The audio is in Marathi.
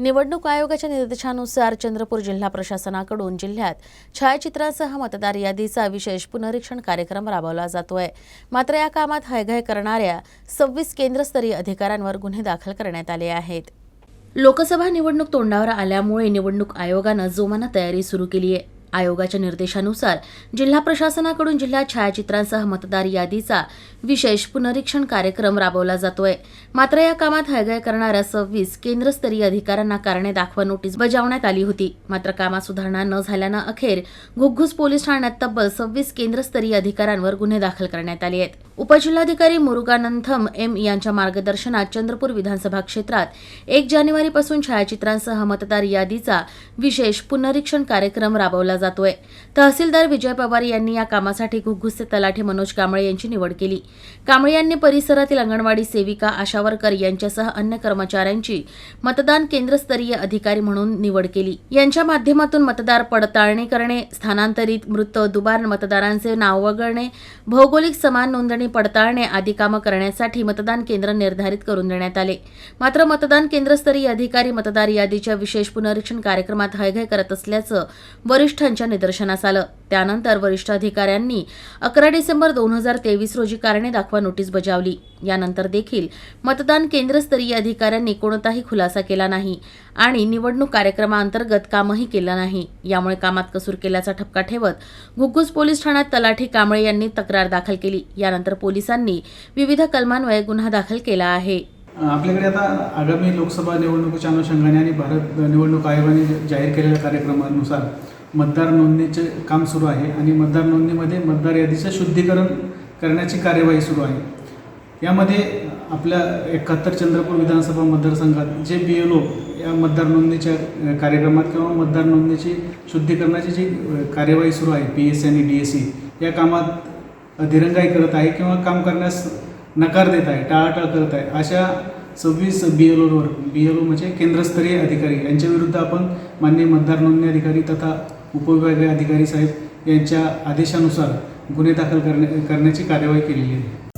निवडणूक आयोगाच्या निर्देशानुसार चंद्रपूर जिल्हा प्रशासनाकडून जिल्ह्यात छायाचित्रांसह मतदार यादीचा विशेष पुनरीक्षण कार्यक्रम राबवला जातोय. मात्र या कामात हयगय करणाऱ्या सव्वीस केंद्रस्तरीय अधिकाऱ्यांवर गुन्हे दाखल करण्यात आले आहेत. लोकसभा निवडणूक तोंडावर आल्यामुळे निवडणूक आयोगानं जोमानं तयारी सुरू केली आहे. आयोगाच्या निर्देशानुसार जिल्हा प्रशासनाकडून जिल्ह्यात छायाचित्रांसह मतदार यादीचा विशेष पुनरीक्षण कार्यक्रम राबवला जातोय. मात्र या कामात हयगय करणाऱ्या सव्वीस केंद्रस्तरीय अधिकाऱ्यांना कारणे दाखवा नोटीस बजावण्यात आली होती. मात्र कामात सुधारणा न झाल्यानं अखेर घुग्घुस पोलीस ठाण्यात तब्बल सव्वीस केंद्रस्तरीय अधिकाऱ्यांवर गुन्हे दाखल करण्यात आले आहेत. उपजिल्हाधिकारी मुरुगानंथम एम यांच्या मार्गदर्शनात चंद्रपूर विधानसभा क्षेत्रात एक जानेवारीपासून छायाचित्रांसह मतदार यादीचा विशेष पुनरीक्षण कार्यक्रम राबवला जातोय. तहसीलदार विजय पवार यांनी या कामासाठी घुग्घुसचे तलाठी मनोज कांबळे यांची निवड केली. कांबळे यांनी परिसरातील अंगणवाडी सेविका आशा वर्कर यांच्यासह अन्य कर्मचाऱ्यांची मतदान केंद्रस्तरीय अधिकारी म्हणून निवड केली. यांच्या माध्यमातून मतदार पडताळणी करणे स्थानांतरित मृत दुबार मतदारांचे नाव वगळणे भौगोलिक समान नोंदणी पडताळणे आदी कामं करण्यासाठी मतदान केंद्र निर्धारित करून देण्यात आले. मात्र मतदान केंद्रस्तरीय अधिकारी मतदार यादीच्या विशेष पुनरीक्षण कार्यक्रमात हयगय करत असल्याचं वरिष्ठांच्या निदर्शनास आलं. त्यानंतर वरिष्ठ अधिकाऱ्यांनी अकरा डिसेंबर दोन हजार तेवीस रोजी कारणे दाखवा नोटीस बजावली. यानंतर देखील मतदान केंद्रस्तरीय अधिकाऱ्यांनी कोणताही खुलासा केला नाही आणि निवडणूक कार्यक्रमाअंतर्गत कामही केलं नाही. यामुळे कामात कसूर केल्याचा ठपका ठेवत घुग्गुस पोलीस ठाण्यात तलाठी कांबळे यांनी तक्रार दाखल केली. यानंतर पोलिसांनी विविध कलमान्वये गुन्हा दाखल केला आहे. आपल्याकडे आता आगामी लोकसभा निवडणुकीच्या अनुषंगाने आणि भारत निवडणूक आयोगाने जाहीर केलेल्या कार्यक्रमानुसार मतदार नोंदणीचे काम सुरू आहे आणि मतदार नोंदणीमध्ये मतदार यादीचं शुद्धीकरण करण्याची कार्यवाही सुरू आहे. यामध्ये आपल्या एकाहत्तर चंद्रपूर विधानसभा मतदारसंघात जे बी एल ओ या मतदार नोंदणीच्या कार्यक्रमात किंवा मतदार नोंदणीची शुद्धीकरणाची जी कार्यवाही सुरू आहे पी एस सी आणि डी एस सी या कामात दिरंगाई करत आहे किंवा काम करण्यास नकार देत आहे टाळाटाळ करत आहे अशा सव्वीस B L over B L O म्हणजे केंद्रस्तरीय अधिकारी यांच्याविरुद्ध आपण माननीय मतदार नोंदणी अधिकारी तथा उपविभागीय अधिकारी साहेब यांच्या आदेशानुसार गुन्हे दाखल करण्या करण्याची कार्यवाही केलेली आहे.